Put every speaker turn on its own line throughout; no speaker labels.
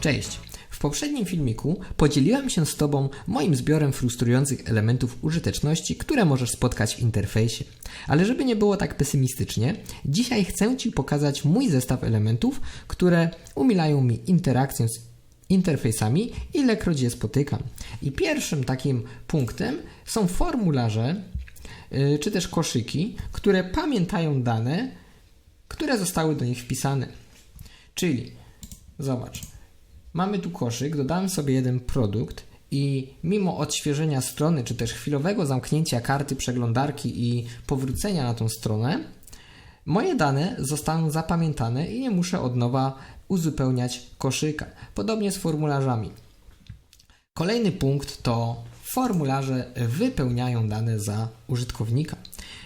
Cześć! W poprzednim filmiku podzieliłem się z Tobą moim zbiorem frustrujących elementów użyteczności, które możesz spotkać w interfejsie. Ale żeby nie było tak pesymistycznie, dzisiaj chcę Ci pokazać mój zestaw elementów, które umilają mi interakcję z interfejsami, ilekroć je spotykam. I pierwszym takim punktem są formularze, yy, czy też koszyki, które pamiętają dane, które zostały do nich wpisane. Czyli, zobacz, mamy tu koszyk, dodałem sobie jeden produkt i mimo odświeżenia strony, czy też chwilowego zamknięcia karty przeglądarki i powrócenia na tą stronę, moje dane zostaną zapamiętane i nie muszę od nowa uzupełniać koszyka. Podobnie z formularzami. Kolejny punkt to formularze wypełniają dane za użytkownika.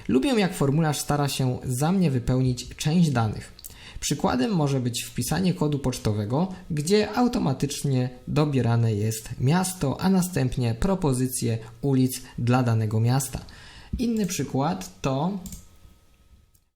Lubię jak formularz stara się za mnie wypełnić część danych. Przykładem może być wpisanie kodu pocztowego, gdzie automatycznie dobierane jest miasto, a następnie propozycje ulic dla danego miasta. Inny przykład to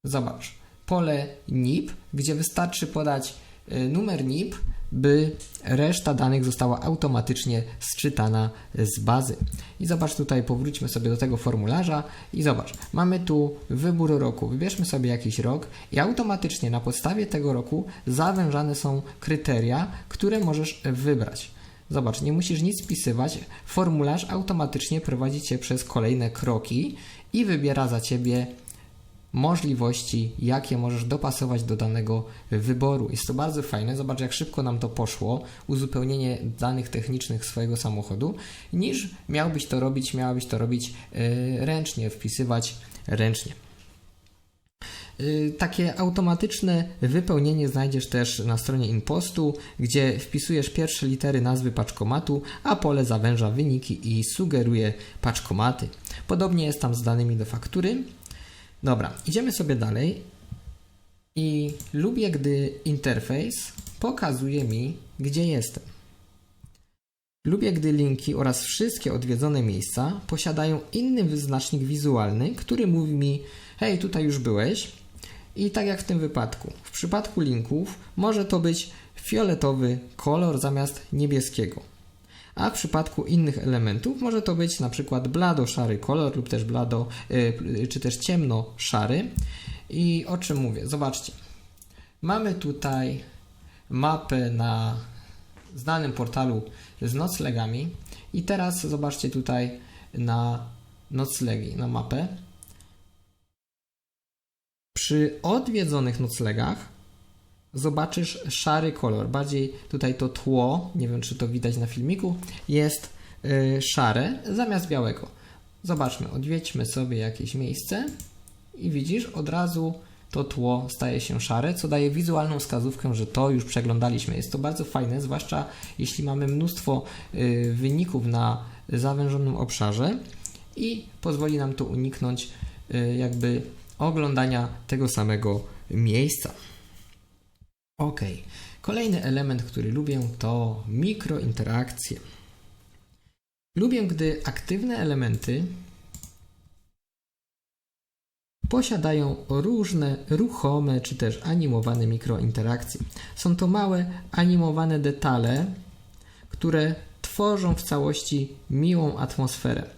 zobacz, pole NIP, gdzie wystarczy podać y, numer NIP, by reszta danych została automatycznie sczytana z bazy. I zobacz tutaj, powróćmy sobie do tego formularza i zobacz, mamy tu wybór roku. Wybierzmy sobie jakiś rok i automatycznie na podstawie tego roku zawężane są kryteria, które możesz wybrać. Zobacz, nie musisz nic wpisywać. Formularz automatycznie prowadzi cię przez kolejne kroki i wybiera za ciebie możliwości, jakie możesz dopasować do danego wyboru. Jest to bardzo fajne. Zobacz, jak szybko nam to poszło, uzupełnienie danych technicznych swojego samochodu, niż miałbyś to robić, miałabyś to robić yy, ręcznie, wpisywać ręcznie. Takie automatyczne wypełnienie znajdziesz też na stronie InPostu, gdzie wpisujesz pierwsze litery nazwy paczkomatu, a pole zawęża wyniki i sugeruje paczkomaty. Podobnie jest tam z danymi do faktury. Dobra, idziemy sobie dalej i lubię, gdy interfejs pokazuje mi, gdzie jestem. Lubię, gdy linki oraz wszystkie odwiedzone miejsca posiadają inny wyznacznik wizualny, który mówi mi: hej, tutaj już byłeś. I tak jak w tym wypadku. W przypadku linków może to być fioletowy kolor zamiast niebieskiego. A w przypadku innych elementów może to być na przykład blado-szary kolor lub też blado, yy, czy też ciemno-szary. I o czym mówię? Zobaczcie. Mamy tutaj mapę na znanym portalu z noclegami i teraz zobaczcie tutaj na noclegi, na mapę. Przy odwiedzonych noclegach zobaczysz szary kolor. Bardziej tutaj to tło, nie wiem czy to widać na filmiku, jest yy, szare zamiast białego. Zobaczmy, odwiedźmy sobie jakieś miejsce i widzisz od razu to tło staje się szare, co daje wizualną wskazówkę, że to już przeglądaliśmy. Jest to bardzo fajne, zwłaszcza jeśli mamy mnóstwo yy, wyników na zawężonym obszarze i pozwoli nam to uniknąć yy, jakby oglądania tego samego miejsca. Ok, kolejny element, który lubię, to mikrointerakcje. Lubię, gdy aktywne elementy posiadają różne ruchome czy też animowane mikrointerakcje. Są to małe animowane detale, które tworzą w całości miłą atmosferę.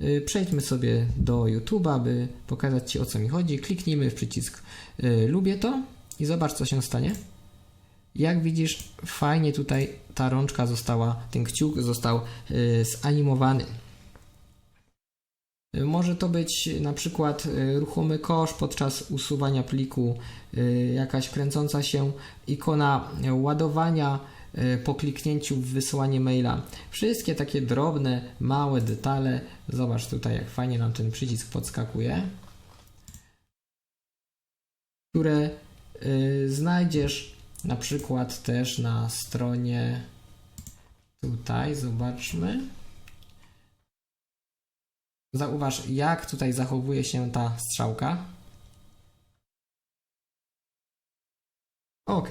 Y, przejdźmy sobie do YouTube'a, by pokazać Ci o co mi chodzi. Kliknijmy w przycisk y, lubię to i zobacz co się stanie. Jak widzisz, fajnie tutaj ta rączka została, ten kciuk został y, zanimowany. Może to być na przykład ruchomy kosz podczas usuwania pliku, jakaś kręcąca się ikona ładowania po kliknięciu w wysłanie maila. Wszystkie takie drobne, małe detale. Zobacz tutaj, jak fajnie nam ten przycisk podskakuje, które znajdziesz na przykład też na stronie tutaj, zobaczmy. Zauważ, jak tutaj zachowuje się ta strzałka. Ok.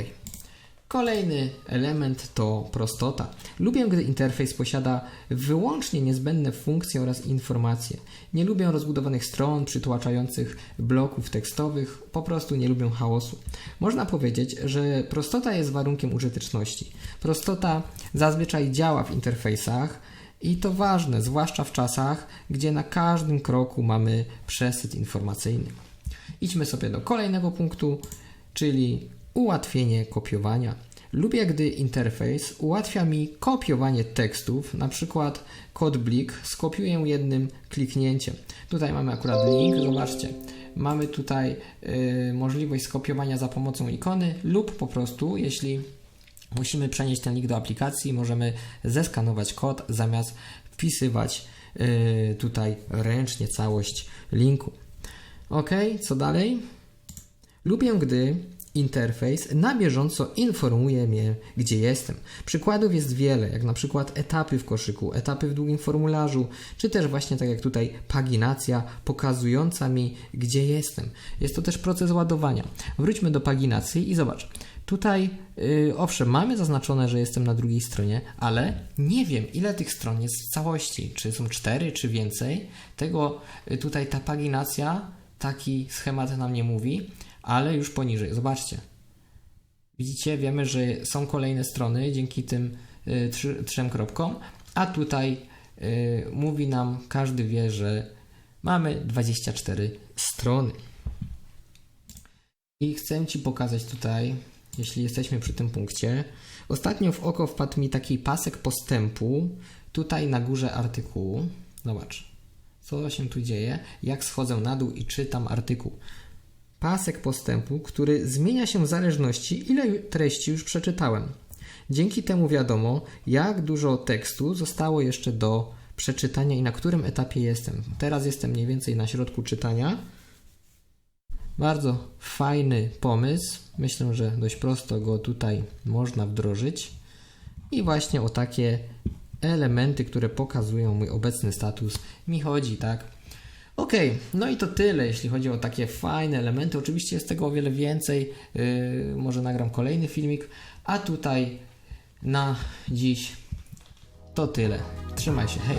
Kolejny element to prostota. Lubię, gdy interfejs posiada wyłącznie niezbędne funkcje oraz informacje. Nie lubię rozbudowanych stron, przytłaczających bloków tekstowych, po prostu nie lubię chaosu. Można powiedzieć, że prostota jest warunkiem użyteczności. Prostota zazwyczaj działa w interfejsach i to ważne, zwłaszcza w czasach, gdzie na każdym kroku mamy przesyt informacyjny. Idźmy sobie do kolejnego punktu, czyli ułatwienie kopiowania. Lubię, gdy interfejs ułatwia mi kopiowanie tekstów, na przykład kod blik skopiuję jednym kliknięciem. Tutaj mamy akurat link, zobaczcie. Mamy tutaj y, możliwość skopiowania za pomocą ikony lub po prostu, jeśli musimy przenieść ten link do aplikacji, możemy zeskanować kod zamiast wpisywać y, tutaj ręcznie całość linku. Ok, co dalej? Lubię, gdy interfejs na bieżąco informuje mnie, gdzie jestem. Przykładów jest wiele, jak na przykład etapy w koszyku, etapy w długim formularzu, czy też właśnie tak jak tutaj paginacja pokazująca mi, gdzie jestem. Jest to też proces ładowania. Wróćmy do paginacji i zobacz. Tutaj, yy, owszem, mamy zaznaczone, że jestem na drugiej stronie, ale nie wiem, ile tych stron jest w całości. Czy są cztery, czy więcej. Tego yy, tutaj ta paginacja, taki schemat nam nie mówi, ale już poniżej. Zobaczcie. Widzicie, wiemy, że są kolejne strony dzięki tym y, trzem kropkom, a tutaj y, mówi nam, każdy wie, że mamy 24 strony. I chcę Ci pokazać tutaj, jeśli jesteśmy przy tym punkcie. Ostatnio w oko wpadł mi taki pasek postępu, tutaj na górze artykułu. Zobacz, co się tu dzieje, jak schodzę na dół i czytam artykuł pasek postępu, który zmienia się w zależności, ile treści już przeczytałem. Dzięki temu wiadomo, jak dużo tekstu zostało jeszcze do przeczytania i na którym etapie jestem. Teraz jestem mniej więcej na środku czytania. Bardzo fajny pomysł. Myślę, że dość prosto go tutaj można wdrożyć. I właśnie o takie elementy, które pokazują mój obecny status, mi chodzi, tak? Ok, no i to tyle, jeśli chodzi o takie fajne elementy. Oczywiście jest tego o wiele więcej. Yy, może nagram kolejny filmik. A tutaj na dziś to tyle. Trzymaj się, hej.